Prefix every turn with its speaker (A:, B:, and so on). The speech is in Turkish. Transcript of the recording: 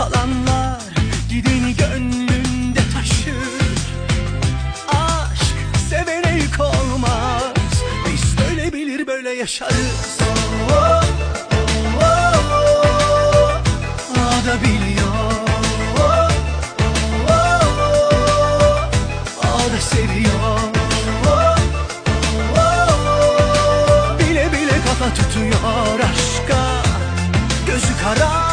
A: Kalanlar gideni gönlünde taşır. Aşk sevene yük olmaz Biz böyle bilir böyle yaşarız. Oh, oh, oh, oh. O da biliyor oh, oh, oh, oh. O da seviyor. Oh, oh, oh. Bile bile kafa tutuyor aşka. Gözü kara.